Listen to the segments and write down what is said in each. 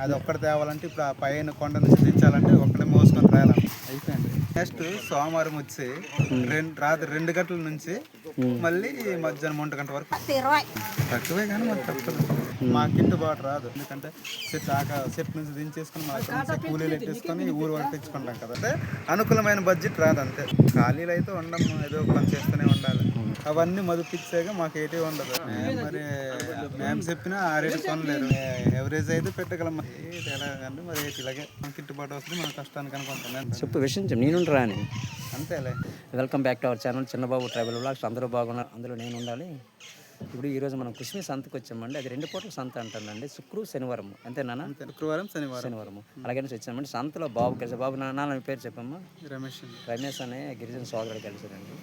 అది ఒక్కటి తేవాలంటే ఇప్పుడు ఆ పైన కొండ నుంచి దించాలంటే ఒక్కడే మోసుకొని రాయాలి. అయిపోయింది. నెక్స్ట్ సోమవారం వచ్చి రెండు రాత్రి రెండు గంటల నుంచి మళ్ళీ మధ్యాహ్నం ఒంటి గంట వరకు. తక్కువే కానీ మాకు తప్పదు. మా గిట్టుబాటు రాదు. ఎందుకంటే చెట్టు ఆక చెట్టు నుంచి దించేసుకొని మా నుంచి కూలీలు పెట్టేసుకొని ఊరు వరకు తెచ్చుకుంటాం కదా. అంటే అనుకూలమైన బడ్జెట్ రాదు అంతే. ఖాళీలు అయితే ఉండము ఏదో ఒక పని చేస్తూనే ఉండాలి. అవన్నీ మదుపిచ్చాక మాకు ఏటీ ఉండదు. మేము మరి మేము చెప్పినా ఆ రేటు కొనలేరు ఎవరేజ్ అయితే పెట్టగలం. ఏది ఎలా కానీ మరి ఇలాగే మనకి గిట్టుబాటు వస్తుంది మన కష్టానికి అనుకుంటున్నాను చెప్పు విషయం చెప్పు. నేను రాని అంతేలే. Welcome back to our channel Chinnababu tribal blogs అందరూ బాగున్నారు అందులో నేను ఉండాలి. ఇప్పుడు ఈరోజు మనం కుష్మి సంతకు వచ్చామండి. అది రెండు పూటల సంత అంటానండి. శుక్రు శనివారం అంతేనా అంతే. శుక్రవారం శనివారం. శనివారం అలాగే నుంచి వచ్చామండి. సంతలో బాబు కలిసి బాబు నా నాన్న మీ పేరు చెప్పమ్మా? రమేష్ రమేష్ అనే గిరిజన సోదరుడు కలిసాడండి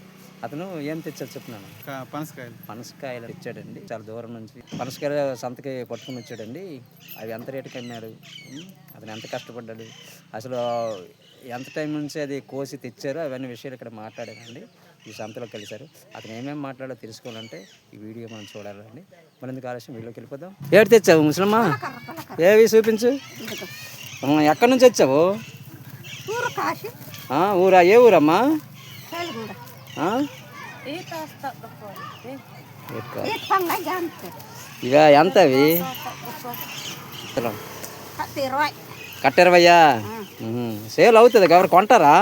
అతను ఏం తెచ్చాడు చెప్తున్నాను పనసకాయలు. పనసకాయలు ఇచ్చాడండి చాలా దూరం నుంచి. పనసకాయలు సంతకి పట్టుకుని వచ్చాడండి. అవి ఎంత రేటుకి అమ్మాడు అతను ఎంత కష్టపడ్డాడు? అసలు ఎంత టైం నుంచి అది కోసి తెచ్చారో అవన్నీ విషయాలు ఇక్కడ మాట్లాడానండి ఈ సంతలో కలిశారు. అతను ఏమేమి మాట్లాడో తెలుసుకోవాలంటే ఈ వీడియో మనం చూడాలండి. మరి ఎందుకు ఆలస్యం? వీడియోకి వెళ్ళిపోదాం. ఏడు తెచ్చావు ముసలమ్మా? ఏవి చూపించు. ఎక్కడి నుంచి వచ్చావు ఊరా ఏ ఊరమ్మా? ఇక ఎంత అవి చలో. ఇరవై కట్టారవయ్యా సేల్ అవుతుంది కాబట్టి కొంటారా?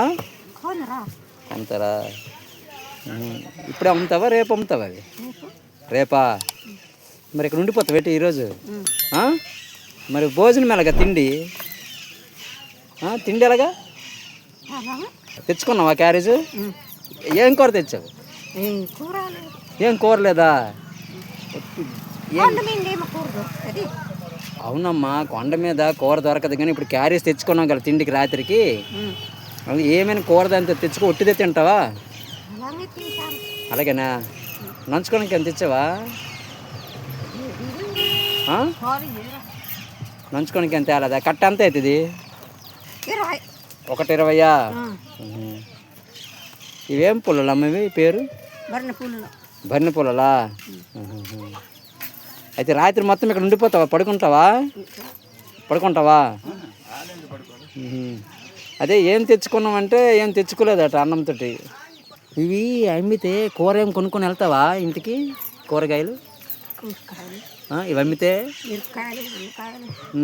కొంటారా. ఇప్పుడే అమ్ముతావా రేపు అమ్ముతావా నీకు రేపా. మరి ఇక్కడ ఉండిపోతావు ఏంటి ఈరోజు? మరి భోజనం ఎలాగా తిండి? తిండి ఎలాగా? తెచ్చుకున్నావా క్యారేజ్? ఏం కూర తెచ్చావు? ఏం కూర లేదా. అవునమ్మా కొండ మీద కూర దొరకదు కానీ ఇప్పుడు క్యారేజ్ తెచ్చుకున్నాం కదా తిండికి రాత్రికి. అది ఏమైనా కూర దాంతో తెచ్చుకో ఒట్టిదే తింటావా? అలాగేనా? నంచుకోవడానికి ఎంత ఇచ్చావా? నంచుకోవడానికి ఎంత తేలేదా? కట్ట ఎంత అవుతుంది? ఒకటి ఉహు. ఇవేం పుల్లలు అమ్మ ఇవి? పేరు? బర్రె పుల్లలా. అయితే రాత్రి మొత్తం ఇక్కడ ఉండిపోతావా? పడుకుంటావా? పడుకుంటావా. అదే ఏం తెచ్చుకున్నామంటే ఏం తెచ్చుకోలేదట అన్నంతో ఇవి అమ్మితే కూర ఏం కొనుక్కొని వెళ్తావా ఇంటికి? కూరగాయలు? ఇవి అమ్మితే?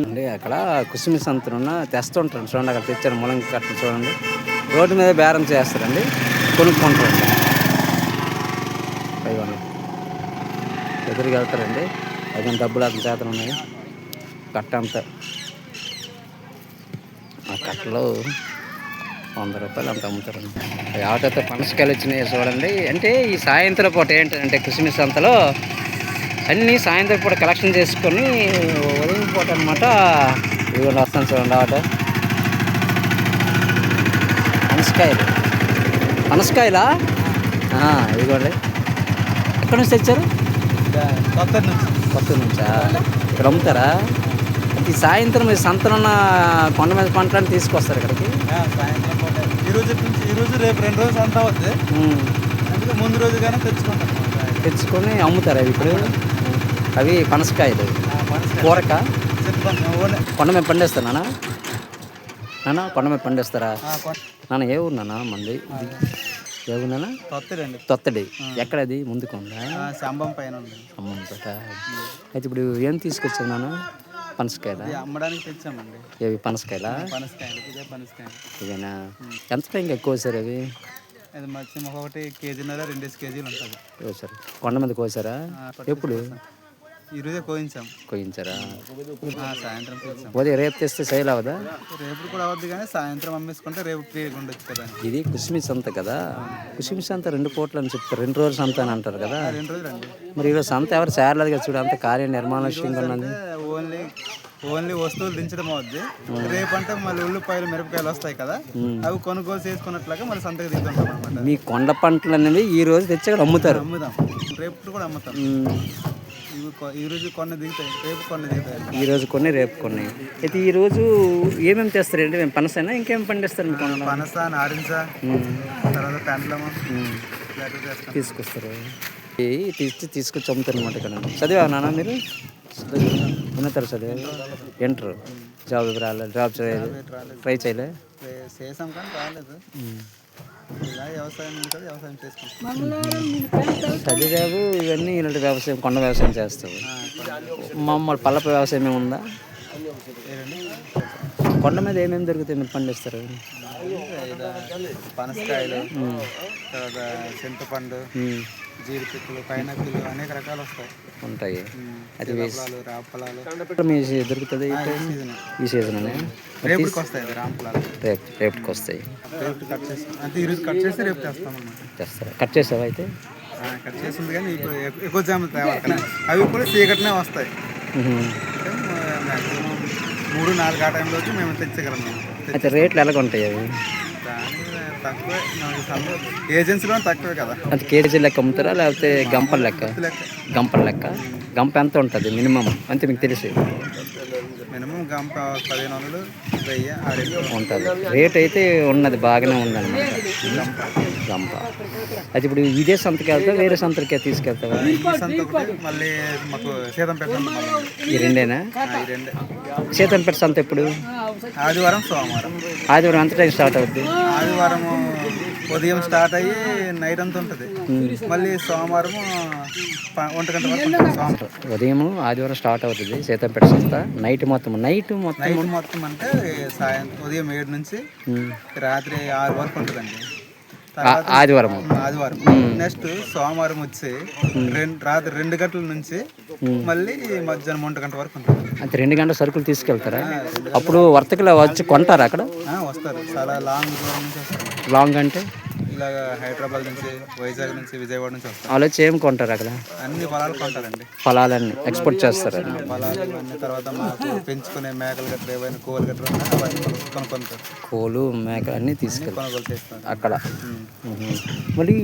అంటే అక్కడ కుసుమి సంతనున్న తెస్తుంటారు. చూడండి అక్కడ తెచ్చారు ములంగి కట్టలు చూడండి. రోడ్డు మీద బేరం చేస్తారండి. కొనుక్కుంటారండి పైగా ఎదురుగా వెళ్తారండి. అయితే డబ్బులు అతని చేతలు ఉన్నాయి. కట్ట అంతా. ఆ కట్టలో వంద రూపాయలు అంత అమ్ముతారండి ఈ ఆటోతో పనసకాయలు వచ్చినాయి చూడండి. అంటే ఈ సాయంత్రం పూట ఏంటంటే క్రిస్మస్ అంతలో అన్నీ సాయంత్రం పూట కలెక్షన్ చేసుకొని ఉదయం పూట అనమాట ఇదిగోండి వస్తాను చూడండి ఆటో. పనసకాయలు. పనసకాయలా? ఇదిగోండి. ఎక్కడి నుంచి తెచ్చారు? కొత్త నుంచి. కొత్త నుంచా ఇక్కడ అమ్ముతారా? ఈ సాయంత్రం ఈ సంతనున్న కొండ మీద పంటలను తీసుకొస్తారు ఇక్కడికి. సాయంత్రం పూట. ఈ రోజు నుంచి ఈ రోజు రేపు రెండు రోజులు అంతా అవుతుంది ఉమ్. అందుకే ముందు రోజుగానే తెచ్చుకుంటాం. తెచ్చుకొని అమ్ముతారు అవి ఇప్పుడు? అవి పనసకాయలు. కూరక. కొండ మీద పండిస్తారా నాన్న? నాన్న కొండ మీద పండిస్తారా? నాన్న ఏ ఊరు నాన్న మంది? ఏ ఊరు నాన్న కొత్తదండి తొత్తడి ఎక్కడది? ముందుకుందా ఆ, స్తంభం పైన ఉంది అమ్మంతట అయితే ఇప్పుడు ఏం తీసుకొచ్చావు నాన్న? పనసకాయలా? అమ్మడానికి తెచ్చామండి. ఏవి పనసకాయలా? పనసకాయలు ఇదే పనసకాయలు ఇదేనా ఎంత టైంకి ఎక్కువ సార్ అవి? ఇది మధ్య ఒకటి కేజీన్నర రెండేసి కేజీలు ఉంటుంది. కోసారు. కొండ మీద కోసారా? ఎప్పుడు? ఈ రోజే కోయించాం. కోయించారా? సాయంత్రం రేపు తెస్తే సైల్ అవ్వదా రేపు కూడా అవద్దు కానీ సాయంత్రం అమ్మేసుకుంటే రేపు ఫ్రీగా ఉండొచ్చు కదా. ఇది కుసుమి సంత కదా? కుసుమి సంత రెండు పూటలు అని చెప్తారు. రెండు రోజులు సంత అని అంటారు కదా? రెండు రోజులు అండి. మరి ఈరోజు సంత ఎవరు చేరలేదు కదా చూడు అంత కార్య నిర్మానుష్యంగా ఉన్నది ఓన్లీ ఓన్లీ వస్తువులు దించడం అవుద్ది రేపు అంటే మళ్ళీ ఉల్లిపాయలు మిరపకాయలు వస్తాయి కదా. అవి కొనుగోలు చేసుకున్నట్లుగా మళ్ళీ సంతకి దిగుతుంటాం అనమాట మీ కొండ పంటలు అనేవి ఈ రోజు తెచ్చి అమ్ముతారు. అమ్ముదాం రేపు కూడా అమ్ముతాం. ఉమ్. ఇవి కొ- ఈ రోజు కొన్ని దిగుతాయి రేపు కొన్ని దిగుతాయి. ఈ రోజు కొన్ని రేపు కొన్ని. అయితే ఈ రోజు ఏమేమి తెస్తారండి మేము పనసైనా ఇంకేం పండిస్తారు పనస నారింజ. తర్వాత పెండ్లము తీసుకొస్తారు. తెచ్చి తీసుకొచ్చి అమ్ముతారు అనమాట ఇక్కడ. చదివా నాన్న మీరు? ఉన్నతారు చదివి? ఇంటర్ జాబ్ రాలేదు జాబ్ చేయలేదు రాలేదు. ట్రై చేయలే? చే- చేసాం కానీ రాలేదు. చదివావు ఇవన్నీ ఇలాంటి వ్యవసాయం కొండ వ్యవసాయం చేస్తావు. మామూలు పల్లప వ్యవసాయం ఏముందా కొండ మీద ఏమేమి దొరుకుతాయి? మీరు పండిస్తారు పనసకాయలు చింతపండు జీడిపిక్కలు పైనాపిల్ అనేక రకాలు వస్తాయి. ఉంటాయి. అది మీ దొరుకుతుంది ఈ? సీజన్. రేపుకి వస్తాయి రేపు రేపుకి వస్తాయి. కట్ చేస్తారా చేసావా అయితే? కట్ చేసింది కానీ ఎక్కువ జామ. అవి కూడా చీకటినే వస్తాయి. మూడు నాలుగు ఆ టైంలో మేము తెచ్చగలం అయితే రేట్లు ఎలాగ ఉంటాయి అవి తక్కువే నాకు ఏజెన్సీలో తక్కువే కదా. అంటే కేజీ లెక్క అమ్ముతారా? లేకపోతే గంపల లెక్క? గంపల లెక్క. గంప ఎంత ఉంటుంది మినిమం? అంతే మీకు తెలిసి. మినిమం గంప పదిహేను వందలు వెయ్యి ఉంటుంది. రేట్ అయితే ఉన్నది బాగానే ఉందన్నమాట. గంప. అయితే ఇప్పుడు ఇదే సంతకి వెళ్తావు? వేరే సంతకే తీసుకెళ్తావా? మళ్ళీ మాకు సీతంపేట. ఈ రెండేనా? సీతంపేట సంత ఎప్పుడు? ఆదివారం సోమవారం. ఆదివారం ఎంత టైం స్టార్ట్ అవుద్ది? ఆదివారం ఉదయం స్టార్ట్ అయ్యి నైట్ అంతా ఉంటుంది. మళ్ళీ సోమవారం ఒంటి గంట వరకు ఉదయం ఆదివారం స్టార్ట్ అవుతుంది సీతంపేట సంత. నైట్ మొత్తం నైట్ మొత్తం నైట్ మొత్తం అంటే సాయంత్రం ఉదయం ఏడు నుంచి. రాత్రి ఆరు వరకు ఉంటుందండి. ఆదివారం. ఆదివారం. నెక్స్ట్ సోమవారం వచ్చి రెండు రాత్రి రెండు గంటల నుంచి మళ్ళీ మధ్యాహ్నం ఒంటి గంట వరకు అంతే రెండు గంటల సరుకులు తీసుకెళ్తారా? అప్పుడు వర్తకులు వచ్చి కొంటారా అక్కడ? వస్తారు. చాలా లాంగ్ లాంగ్ అంటే? ఇలాగ హైదరాబాద్ నుంచి వైజాగ్ నుంచి విజయవాడ నుంచి వస్తారు వాళ్ళు వచ్చి ఏం కొంటారు అక్కడ? అన్ని పొలాలు కొంటారండి. ఫలాలన్నీ ఎక్స్పోర్ట్ చేస్తారు. పొలాలు అన్ని తర్వాత మాకు పెంచుకునే మేకలు గట్రా ఏవైనా కోళ్ళు గట్రా అవన్నీ కొను- కొనుక్కుంటారు కోలు మేక అన్నీ తీసుకెళ్తారు కొనుగోలు చేస్తారు అక్కడ. మళ్ళీ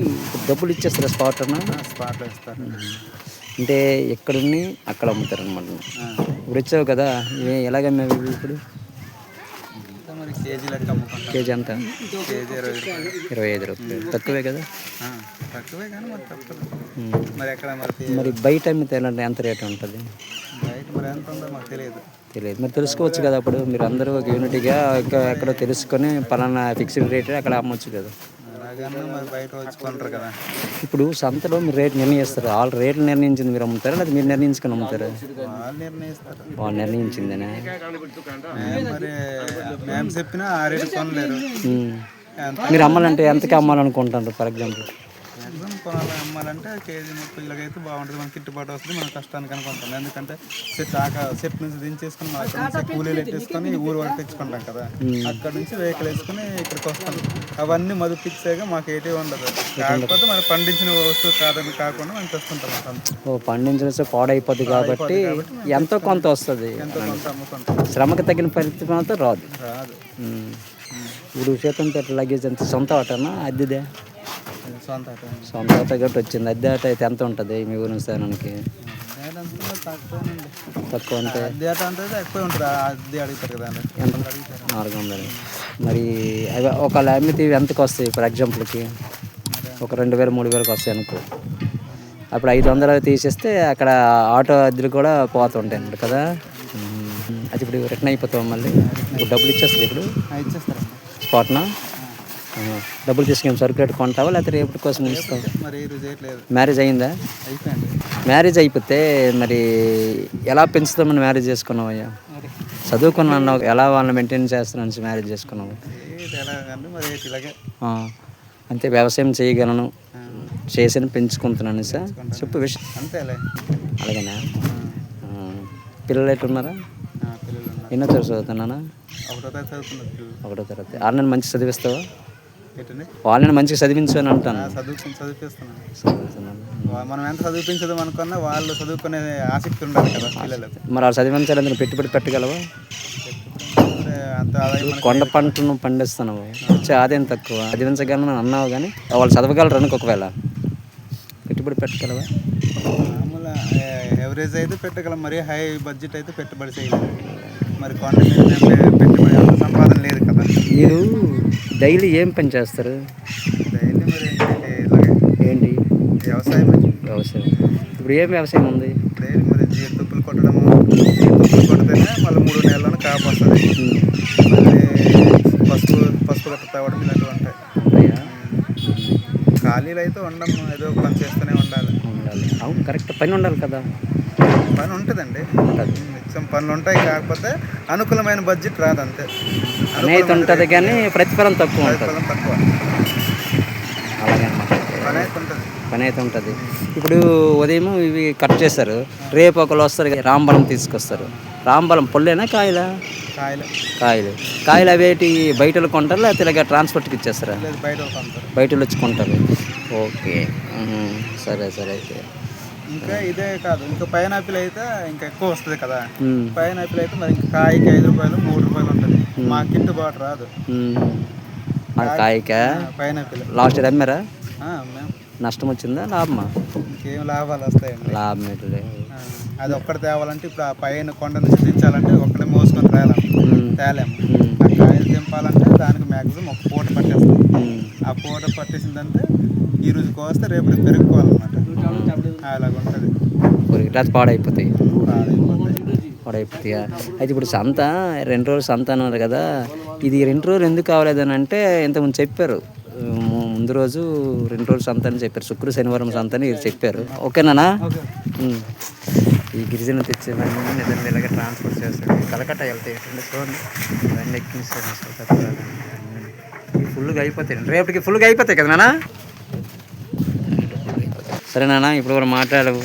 డబ్బులు ఇచ్చేస్తారా స్పాట్ అన్న? స్పాట్లో ఇస్తారు. అంటే ఎక్కడున్ని అక్కడ అమ్ముతారు అనమాట. ఇప్పుడు వచ్చావు కదా ఏ ఎలాగమ్మావు ఇవి ఇప్పుడు? కేజీ లెక్క అమ్ముకుంటాం. కేజీ ఎంత? కేజీ ఇరవై రూపాయలు. ఇరవై ఐదు రూపాయలు. తక్కువే కదా? ఆ, తక్కువే కానీ మరి తక్కువ. మ్మ్. మరి ఎక్కడ మరి తీ- మరి బయట అమ్మితే ఎలా- ఎంత రేట్ ఉంటుంది? బయట మరి ఎంత ఉందో మాకు తెలియదు. తెలియదు. మరి తెలుసుకోవచ్చు కదా అప్పుడు. మీరు అందరూ ఒక యూనిటీగా ఎక్క- ఎక్కడో తెలుసుకొని పలానా ఫిక్స్డ్ రేట్ అక్కడ అమ్మొచ్చు కదా. ఇప్పుడు సంతలో మీరు రేట్ నిర్ణయిస్తారు. వాళ్ళు రేట్లు నిర్ణయించింది మీరు అమ్ముతారా? లేదా మీరు నిర్ణయించుకొని అమ్ముతారా? వాళ్ళు నిర్ణయించిందేనా? మీరు అమ్మాలంటే ఎంతకి అమ్మాలనుకుంటారు ఫర్ ఎగ్జాంపుల్? మ్యాక్సిమం కొనాలి అమ్మాలంటే కేజీ ముప్పై అయితే బాగుంటుంది. మనకి గిట్టుబాటు వస్తుంది మన కష్టానికి అనుకుంటాం. ఎందుకంటే సెట్ ఆక సెట్ నుంచి దించేసుకుని అక్కడ నుంచి కూలీలు ఎట్టేసుకొని ఊరు వరకు తెచ్చుకుంటాం కదా. అక్కడ నుంచి వెహికల్ వేసుకుని ఇక్కడికి వస్తాం. అవన్నీ మదుపిచ్చాక మాకు ఏటీ ఉండదు. కాకపోతే మనం పండించిన వస్తువు కాదని కాకుండా మనం తెచ్చుకుంటాం ఓ పండించిన పాడైపోద్ది కాబట్టి ఎంతో కొంత వస్తుంది. ఎంతో కొంత అమ్ముకుంటాం. శ్రమకు తగిన ఫలితం మాత్రం రాదు. రాదు. ఇప్పుడు శాతం పెట్ట లగేజ్ అంత సొంత ఆటనా అద్దెదే? అది సొంత సొంత గట్టి వచ్చింది. అద్దె ఆట అయితే ఎంత ఉంటుంది మీ ఊరి స్థానానికి తక్కువ అంటే? అద్దె ఆట అంటే ఎక్కువ ఉంటుంది. అద్దె అడుగుతారు కదా నాలుగు వందలు. మరి అవి ఒకవేళ అమ్మితే ఎంతకు వస్తాయి ఫర్ ఎగ్జాంపుల్కి? ఒక రెండు వేలు మూడు వేలకు వస్తాయి అనుకో. అప్పుడు ఐదు వందలు తీసేస్తే అక్కడ ఆటో అద్దెలు కూడా పోతుంటాయి అన్నమాట కదా. అది ఇప్పుడు రిటర్న్ అయిపోతాం మళ్ళీ? ఇప్పుడు డబ్బులు ఇచ్చేస్తుంది ఇప్పుడు? ఆ, ఇచ్చేస్తారండి. స్పాట్నా. డబ్బులు తీసుకుని సరుకు రేటు కొంటావా లేకపోతే రేపటి కోసం ఇస్తావు మ్యారేజ్ అయిందా? అయిపోయింది. మ్యారేజ్ అయిపోతే మరి ఎలా పెంచుతామని మ్యారేజ్ చేసుకున్నావు అయ్యా? అన్నావు. ఎలా వాళ్ళని మెయింటైన్ చేస్తున్నాను మ్యారేజ్ చేసుకున్నావు? అంతే వ్యవసాయం చేయగలను చేసిన పెంచుకుంటున్నాను సార్. చెప్పు విషయం. అంతేలే. అలాగేనా? పిల్లలు ఉన్నారు. ఎన్నో తరగతి చదువుతున్నానా? ఒకటో తరగతి తరగతి. వాళ్ళని మంచి చదివిస్తావా? వాళ్ళని మంచిగా చదివించు అని అంటాను. చదివిపిస్తున్నాను. వా- మనం ఎంత చదివించదాం అనుకున్నా వాళ్ళు చదువుకునే ఆసక్తి ఉండాలి కదా పిల్లలకు. మరి వాళ్ళు చదివించాలని పెట్టుబడి పెట్టగలవా? కొండ పంటను పండిస్తున్నావు. వచ్చే ఆదాయం తక్కువ. చదివించగలను అని అన్నావు కానీ వాళ్ళు చదవగలరు అనుకో ఒకవేళ. పెట్టుబడి పెట్టగలవా? మామూలు ఎవరేజ్ అయితే పెట్టగలం. మరి హై బడ్జెట్ అయితే పెట్టుబడి చేయలేదు మరి కొండ పెట్టుబడి సంపాదన లేదు కదా. మీరు డైలీ ఏం పని చేస్తారు? ఏంటి? వ్యవసాయం వ్యవసాయం. ఇప్పుడు ఏం వ్యవసాయం ఉంది? డైలీ మరి జీడిపప్పులు కొట్టడము జీడిపప్పులు మళ్ళీ మూడు నెలలను కాపు పసుపు పసుపు గట్ట తవ్వడం ఇలాంటివి ఉంటాయి. ఖాళీలు అయితే ఉండము ఏదో పని చేస్తూనే ఉండాలి. ఉండాలి. అవును కరెక్ట్. పని ఉండాలి కదా. పని ఉంటుందండి ఉంటుంది నిత్యం పనులు ఉంటాయి కాకపోతే అనుకూలమైన బడ్జెట్ రాదు అంతే అయితే ఉంటుంది కానీ ప్రతిఫలం తక్కువ ప్రతిఫలం తక్కువ. పని అయితే ఉంటుంది. పని అయితే ఉంటుంది. ఇప్పుడు ఉదయం ఇవి కట్ చేస్తారు. రేపు ఒకరు వస్తారు రాంబలం తీసుకొస్తారు. రాంబలం పొల్లేనా కాయలా? కాయలు. కాయలు. కాయలు అవేటి బయటలో కొంటారు లేకపోతే ఇలాగ ట్రాన్స్పోర్ట్కి ఇచ్చేస్తారా? బయట వచ్చి కొంటారు. ఓకే. సరే సరే అయితే. ఇంకా ఇదే కాదు ఇంకా పైనాపిల్ అయితే ఇంకా ఎక్కువ వస్తుంది కదా. పైనాపిల్ అయితే మరి ఇంకా కాయకి ఐదు రూపాయలు మూడు రూపాయలు ఉంటుంది. మా గిట్టుబాటు రాదు. కాయకా పైనాపిల్. లాస్ట్ ఇయర్ అమ్మారా? నష్టం వచ్చిందా? లాభమా? ఇంకేం లాభాలు వస్తాయండి. లాభం అది ఒక్కటి తేవాలంటే ఇప్పుడు ఆ పైన కొండ నుంచి దించాలంటే ఒక్కడే మోసుకొని తేలాం ఉమ్. తేలేము. ఆ కాయలు దింపాలంటే దానికి మ్యాక్సిమం ఒక పూట పట్టేస్తుంది. ఆ పూట పట్టేసిందంటే ఈ రోజు కోస్తే రేపు పెరుగుకోవాలన్నమాట అలాగ ఉంటుంది ఇట్లా పాడైపోతాయి పాడైపోతాయి. అయితే ఇప్పుడు సంత రెండు రోజులు సంత అన్నారు కదా ఇది రెండు రోజులు ఎందుకు కావలేదని అంటే ఇంతకుముందు చెప్పారు ముందు రోజు రెండు రోజులు సంత అని చెప్పారు శుక్ర శనివారం సంత అని చెప్పారు ఓకేనా. ఈ గిరిజన తెచ్చేదాన్ని నిజంగా ఇలాగే ట్రాన్స్పోర్ట్ చేస్తారు కలకట్ట చూడండి. ఇవి ఫుల్గా అయిపోతాయి రేపటికి ఫుల్గా అయిపోతాయి కదా నాన్న సరే నాన్న ఇప్పుడు కూడా మాట్లాడవు.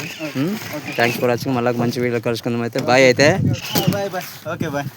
థ్యాంక్స్ ఫర్ వాచింగ్ మళ్ళీ మంచి వీడియో కలుసుకుందాం అయితే. బాయ్ అయితే. Bye bye okay bye.